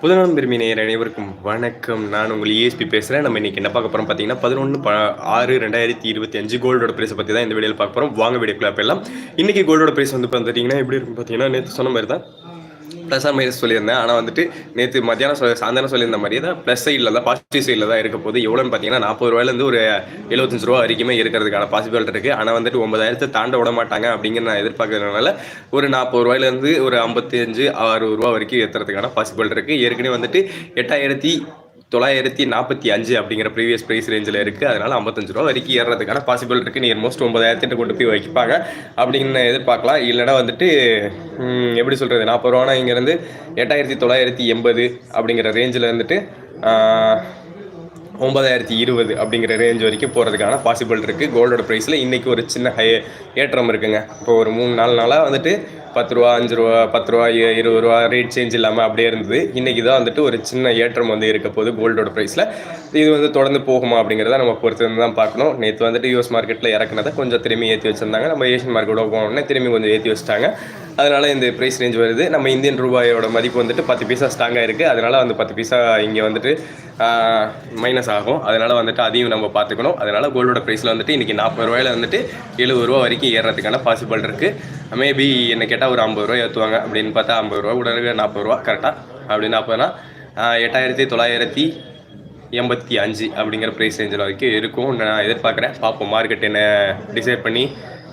புதுநலம் விரும்பி நேயர் அனைவருக்கும் வணக்கம். நான் உங்கள் இஎஸ்பி பேசுகிறேன் நம்ம இன்றைக்கி என்ன பார்க்க போகிறோம் பார்த்தீங்கன்னா பதினொன்று ப ஆறு ரெண்டாயிரத்தி இருபத்தி அஞ்சு கோல்டோட ப்ரைஸை பற்றி தான் இந்த வீடியோவில் பார்க்க போகிறோம் வாங்க வீடியோக்குள்ள போயிடலாம். இன்றைக்கி கோல்டோட ப்ரைஸ் வந்து பார்த்துட்டிங்கன்னா எப்படி இருக்கும் பார்த்தீங்கன்னா நேற்று சொன்ன மாதிரி தான் ப்ளஸ் ஆர் மைனஸ் சொல்லியிருந்தேன். ஆனால் வந்துட்டு நேற்று மத்தியானம் சொல்ல சாயந்தரம் சொல்லியிருந்த மாதிரியே தான் ப்ளஸ் சைடில் தான் பாசிட்டிவ் சைடில் தான் இருக்க போகுது. எவ்வளோன்னு பார்த்தீங்கன்னா நாற்பது ரூபாயிலேருந்து ஒரு எழுபத்தஞ்சு ரூபா வரைக்குமே இருக்கிறதுக்கான பாசிபிலிட்டி இருக்குது ஆனால் வந்துட்டு ஒன்பதாயிரத்தை தாண்ட விட மாட்டாங்க அப்படிங்கிற நான் எதிர்பார்க்கறதுனால ஒரு நாற்பது ரூபாயிலேருந்து ஒரு ஐம்பத்தஞ்சு அறுபது ரூபா வரைக்கும் ஏற்றுறதுக்கான பாசிபிலிட்டி இருக்குது ஏற்கனவே வந்துட்டு எட்டாயிரத்தி தொள்ளாயிரத்தி நாற்பத்தி அஞ்சு அப்படிங்கிற ப்ரீவியஸ் ப்ரைஸ் ரேஞ்சில் இருக்குது அதனால் ஐம்பத்தஞ்சு ரூபா வரைக்கும் ஏறுறதுக்கான பாசிபிள் இருக்குது நியர் மோஸ்ட் ஒன்பதாயிரத்திட்டு கொண்டு போய் வைப்பாங்க. அப்படின்னு எதிர்பார்க்கலாம். இல்லைனா வந்துட்டு எப்படி சொல்கிறது நாற்பது ரூபானா இங்கேருந்து எட்டாயிரத்தி தொள்ளாயிரத்தி எண்பது அப்படிங்கிற ரேஞ்சில் இருந்துட்டு ஒன்பதாயிரத்தி இருபது அப்படிங்கிற ரேஞ்ச் வரைக்கும் போகிறதுக்கான பாசிபிள் இருக்குது கோல்டோட ப்ரைஸில் இன்றைக்கி ஒரு சின்ன ஹை ஏற்றம் இருக்குங்க. இப்போ ஒரு மூணு நாலு நாளாக வந்துட்டு பத்து ரூபா அஞ்சு ரூபா பத்து ரூபா இருபது ரூபா ரேட் சேஞ்ச் இல்லாமல் அப்படியே இருந்தது. இன்றைக்கி தான் வந்துட்டு ஒரு சின்ன ஏற்றம் வந்து இருக்க போகுது கோல்டோட ப்ரைஸில் இது வந்து தொடர்ந்து போகுமா அப்படிங்கிறத நம்ம பொறுத்து வந்து தான் பார்க்கணும். நேற்று வந்துட்டு யூஎஸ் மார்க்கெட்டில் இறக்குனதை கொஞ்சம் திரும்பி ஏற்றி வச்சிருந்தாங்க. நம்ம ஏஷியன் மார்க்கெட்டோட போனோடனே திரும்பி கொஞ்சம் ஏற்றி வச்சிட்டாங்க. அதனால் இந்த ப்ரைஸ் ரேஞ்ச் வருது. நம்ம இந்தியன் ரூபாயோட மதிப்பு வந்துட்டு பத்து பைசா ஸ்ட்ராங்காக இருக்குது அதனால் வந்து பத்து பைசா இங்கே வந்துட்டு மைனஸ் ஆகும். அதனால் வந்துட்டு அதையும் நம்ம பார்த்துக்கணும். அதனால் கோல்டோட ப்ரைஸில் வந்துட்டு இன்றைக்கி நாற்பது ரூபாயில வந்துட்டு எழுபது ரூபா வரைக்கும் ஏறுறதுக்கான பாசிபிள் இருக்குது மேபி என்ன கேட்டால் ஒரு ஐம்பது ரூபா ஏற்றுவாங்க அப்படின்னு பார்த்தா ஐம்பது ரூபா கூட நாற்பது ரூபா கரெக்டாக அப்படின்னு அப்போனா எட்டாயிரத்தி தொள்ளாயிரத்தி எண்பத்தி அஞ்சு அப்படிங்கிற ப்ரைஸ் ரேஞ்சில் வரைக்கும் இருக்கும். நான் எதிர்பார்க்குறேன். பார்ப்போம். மார்க்கெட் என்ன டிசைட் பண்ணி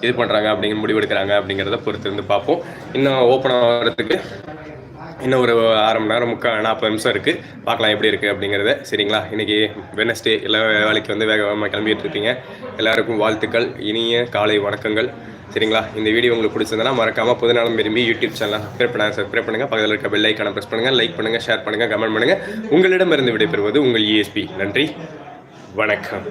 இது பண்ணுறாங்க அப்படிங்கிற முடிவெடுக்கிறாங்க அப்படிங்கிறத பொறுத்து இருந்து பார்ப்போம். இன்னும் ஓப்பன் ஆகிறதுக்கு இன்னும் ஒரு அரை மணி நேரம் முக்கால் நாற்பது நிமிஷம் இருக்குது பார்க்கலாம் எப்படி இருக்குது அப்படிங்கிறத. சரிங்களா? இன்றைக்கி வெனஸ்டே எல்லா வேலைக்கு வந்து வேக வேகமாக கிளம்பிட்டு இருப்பீங்க எல்லாருக்கும் வாழ்த்துக்கள் இனிய காலை வணக்கங்கள். சரிங்களா? இந்த வீடியோ உங்களுக்கு பிடிச்சிருந்தனா மறக்காமல் புதுநாளம் விரும்பி யூடியூப் சேனல் சப்ஸ்கிரைப் பண்ண சப்ஸ்கிரைப் பண்ணுங்கள் பக்கத்தில் இருக்க பெல் ஐக்கான ப்ரெஸ் பண்ணுங்கள் லைக் பண்ணுங்கள் ஷேர் பண்ணுங்கள் கமெண்ட் பண்ணுங்கள் உங்களிடமிருந்து விடைபெறுவது உங்கள் இஎஸ்பி நன்றி. வணக்கம்.